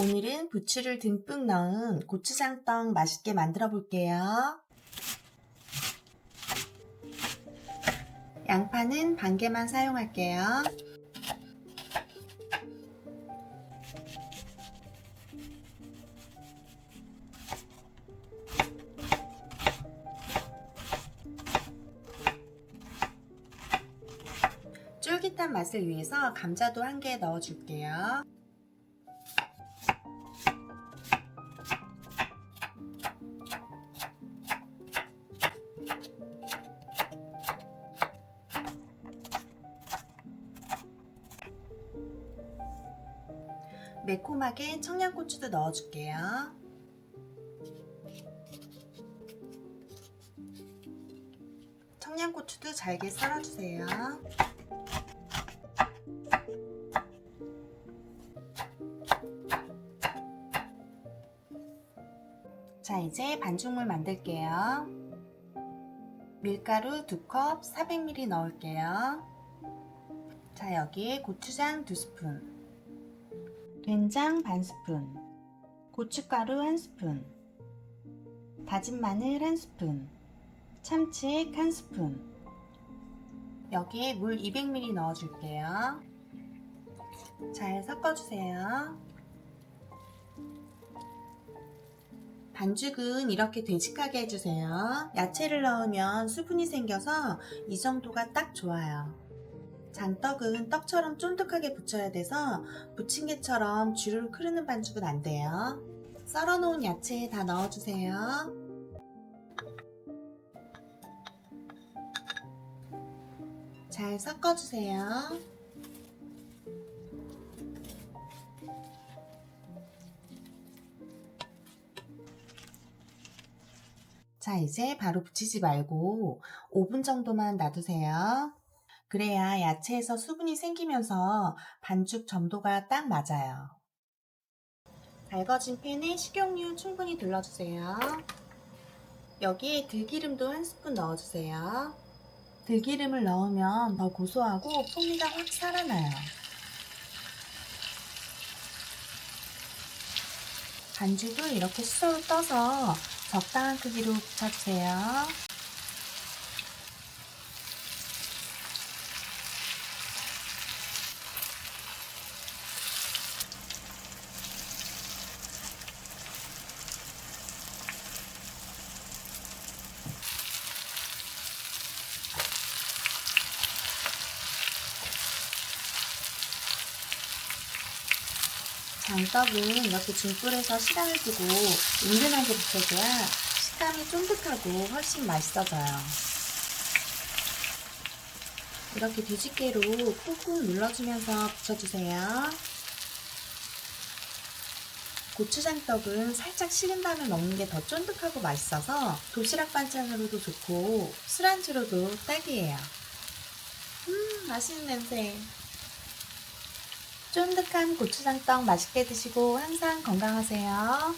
오늘은 부추를 듬뿍 넣은 고추장떡 맛있게 만들어 볼게요. 양파는 반 개만 사용할게요. 쫄깃한 맛을 위해서 감자도 한 개 넣어줄게요. 매콤하게 청양고추도 넣어줄게요. 청양고추도 잘게 썰어주세요. 자, 이제 반죽물 만들게요. 밀가루 2컵 400ml 넣을게요. 자, 여기에 고추장 2스푼, 된장 반 스푼, 고춧가루 1스푼, 다진 마늘 1스푼, 참치액 1스푼, 여기에 물 200ml 넣어줄게요. 잘 섞어주세요. 반죽은 이렇게 되직하게 해주세요. 야채를 넣으면 수분이 생겨서 이 정도가 딱 좋아요. 장떡은 떡처럼 쫀득하게 붙여야 돼서 부침개처럼 주르륵 흐르는 반죽은 안 돼요. 썰어놓은 야채 다 넣어주세요. 잘 섞어주세요. 자, 이제 바로 붙이지 말고 5분 정도만 놔두세요. 그래야 야채에서 수분이 생기면서 반죽 점도가 딱 맞아요. 달궈진 팬에 식용유 충분히 둘러주세요. 여기에 들기름도 한 스푼 넣어주세요. 들기름을 넣으면 더 고소하고 풍미가 확 살아나요. 반죽을 이렇게 수저로 떠서 적당한 크기로 붙여주세요. 장떡은 이렇게 중불에서 시간을 두고 은근하게 붙여줘야 식감이 쫀득하고 훨씬 맛있어져요. 이렇게 뒤집개로 꾹꾹 눌러주면서 붙여주세요. 고추장떡은 살짝 식은 다음에 먹는 게 더 쫀득하고 맛있어서 도시락 반찬으로도 좋고 술안주로도 딱이에요. 음, 맛있는 냄새. 쫀득한 고추장떡 맛있게 드시고 항상 건강하세요.